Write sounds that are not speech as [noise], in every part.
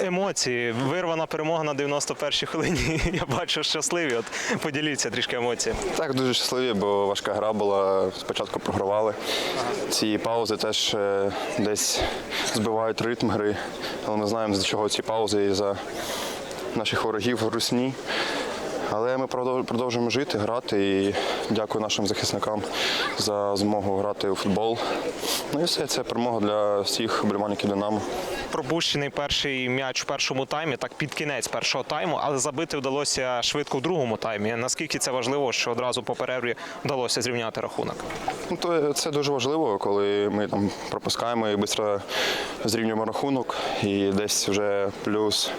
Емоції, вирвана перемога на 91-й хвилині. [laughs] Я бачу щасливі. От поділіться трішки емоціями. Так, дуже щасливі, бо важка гра була. Спочатку програвали. Ці паузи теж е, десь збивають ритм гри. Але ми знаємо, з чого ці паузи і за наших ворогів русні. Але ми продовжуємо жити, грати і дякую нашим захисникам за змогу грати у футбол. Ну і все, це перемога для всіх вболівальників Динамо. Пропущений перший м'яч у першому таймі, так під кінець першого тайму, але забити вдалося швидко в другому таймі. Наскільки це важливо, що одразу по перерві вдалося зрівняти рахунок? Ну, то це дуже важливо, коли ми там пропускаємо і швидко зрівнюємо рахунок. І десь вже плюс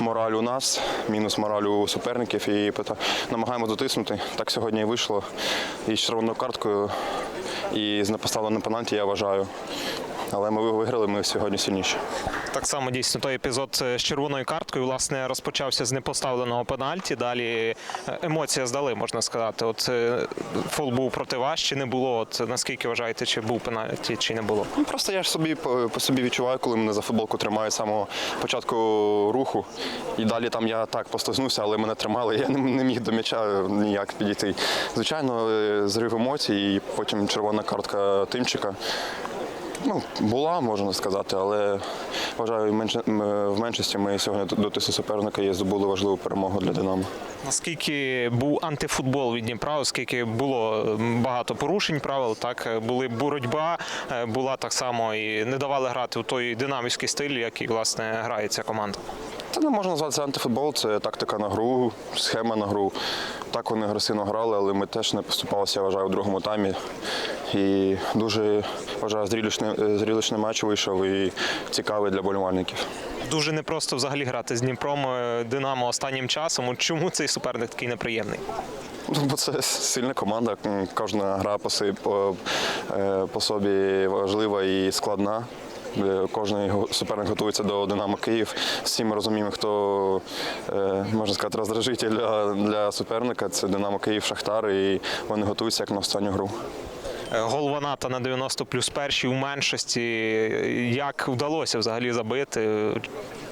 мораль у нас, мінус мораль у суперників. І намагаємося дотиснути. Так сьогодні і вийшло. І з червоною карткою, і з непоставленим пенальті, я вважаю. Але ми виграли, ми сьогодні сильніші. Так само дійсно той епізод е, з червоною карткою власне розпочався з непоставленого пенальті. Далі е, емоції здали, можна сказати. От е, фол був проти вас чи не було? От наскільки вважаєте, чи був пенальті, чи не було? Ну, Просто я ж собі по, собі відчуваю, коли мене за футболку тримають з самого початку руху. І далі там я так послизнувся, але мене тримали. Я не, міг до м'яча ніяк підійти. Звичайно, зрив емоцій, і потім червона картка Тимчика. Ну, була, можна сказати, але вважаю, в в меншості ми сьогодні до тису суперника і здобули важливу перемогу для Динамо. Наскільки був антифутбол від Дніпра, оскільки було багато порушень правил, так е, були боротьба, е, була так само і не давали грати у той динамівський стиль, який власне грає ця команда. Це не можна назвати це антифутбол, це тактика на гру, схема на гру. Так вони агресивно грали, але ми теж не поступалися, я вважаю, у другому таймі. І дуже вважаю, зрілищний, е, зрілищний матч вийшов і цікавий для болівальників. Дуже непросто взагалі грати з Дніпром е, Динамо останнім часом. Чому цей суперник такий неприємний? Ну, бо це сильна команда. Кожна гра по, по, е, по собі важлива і складна. Е, Кожен суперник готується до Динамо Київ. Всі ми розуміємо, хто е, можна сказати роздражитель для суперника. Це Динамо Київ, Шахтар, і вони готуються як на останню гру. Е, НАТО на 90 плюс перші у меншості. Як вдалося взагалі забити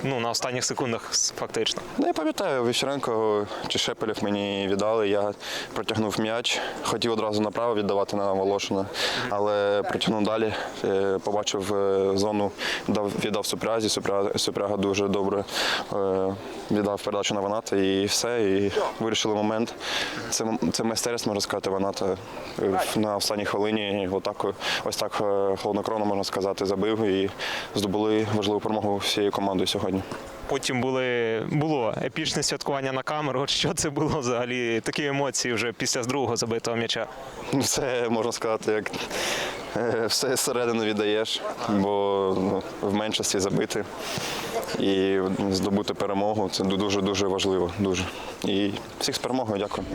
ну, на останніх секундах фактично? Ну, я пам'ятаю, Віщеренко чи Шепелєв мені віддали. Я протягнув м'яч, хотів одразу направо віддавати на Волошина, але протягнув далі. е, Побачив е, зону, дав, віддав Супрязі. Супряга, Супряга дуже добре е, віддав передачу на Ваната і все. І вирішили момент. Це, це майстерність, можна сказати, Ваната на останній хвилині. Отак, ось так холоднокровно, можна сказати, забив і здобули важливу перемогу всією командою сьогодні. Потім були, було епічне святкування на камеру. От що це було взагалі? Такі емоції вже після другого забитого м'яча. Ну, Це можна сказати, як е, все зсередини віддаєш, бо ну, в меншості забити і здобути перемогу це дуже дуже важливо. Дуже. І всіх з перемогою дякую.